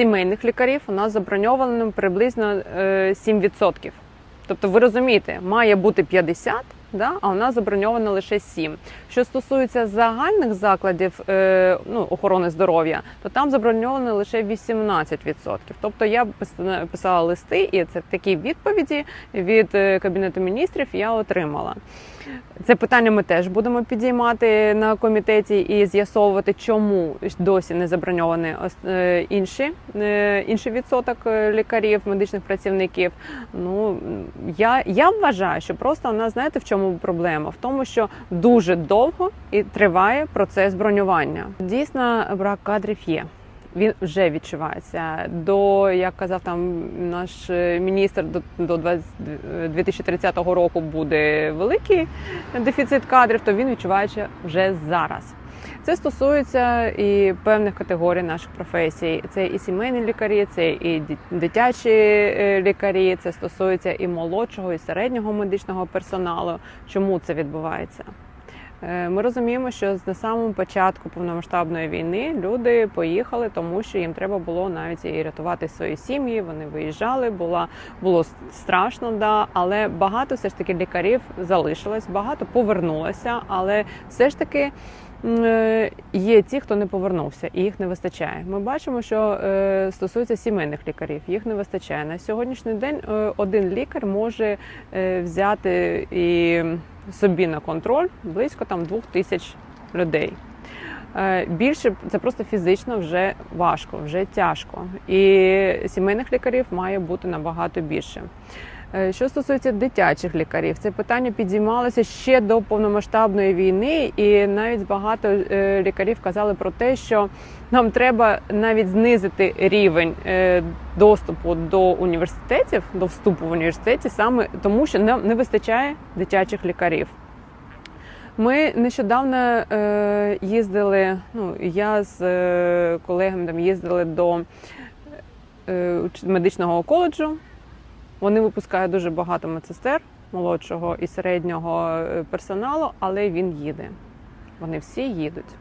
сімейних лікарів у нас заброньовано приблизно е, 7%. Тобто, ви розумієте, має бути 50, да, а у нас заброньовано лише 7. Що стосується загальних закладів е, ну, охорони здоров'я, то там заброньовано лише 18%. Тобто я писала листи, і це такі відповіді від е, кабінету міністрів я отримала. Це питання ми теж будемо підіймати на комітеті і з'ясовувати, чому досі не заброньовані е, інші, е, інший відсоток лікарів, медичних працівників. Ну я, я вважаю, що просто у нас знаєте в чому проблема? В тому, що дуже довго і триває процес бронювання. Дійсно, брак кадрів є. Він вже відчувається. До як казав там наш міністр, до, до 20 2030 року буде великий дефіцит кадрів, то він відчувається вже зараз. Це стосується і певних категорій наших професій. Це і сімейні лікарі, це і дитячі е, лікарі, це стосується і молодшого, і середнього медичного персоналу. Чому це відбувається? Е, Ми розуміємо, що на самому початку повномасштабної війни люди поїхали, тому що їм треба було навіть і рятувати свої сім'ї. Вони виїжджали, була було страшно, да, але багато все ж таки лікарів залишилось, багато повернулося, але все ж таки. Е, Є ті, хто не повернувся, і їх не вистачає. Ми бачимо, що е, стосується сімейних лікарів, їх не вистачає. На сьогоднішній день е, один лікар може взяти і собі на контроль близько там двох тисяч людей. Більше це просто фізично вже важко, вже тяжко. І сімейних лікарів має бути набагато більше. Е, Що стосується дитячих лікарів, це питання підіймалося ще до повномасштабної війни, і навіть багато е, лікарів казали про те, що нам треба навіть знизити рівень е, доступу до університетів, до вступу в університеті, саме тому, що нам не вистачає дитячих лікарів. Ми нещодавно е, їздили. Ну я з е, колегами там їздили до е, медичного коледжу. Вони випускають дуже багато медсестер молодшого і середнього е, персоналу, але він їде. Вони всі їдуть.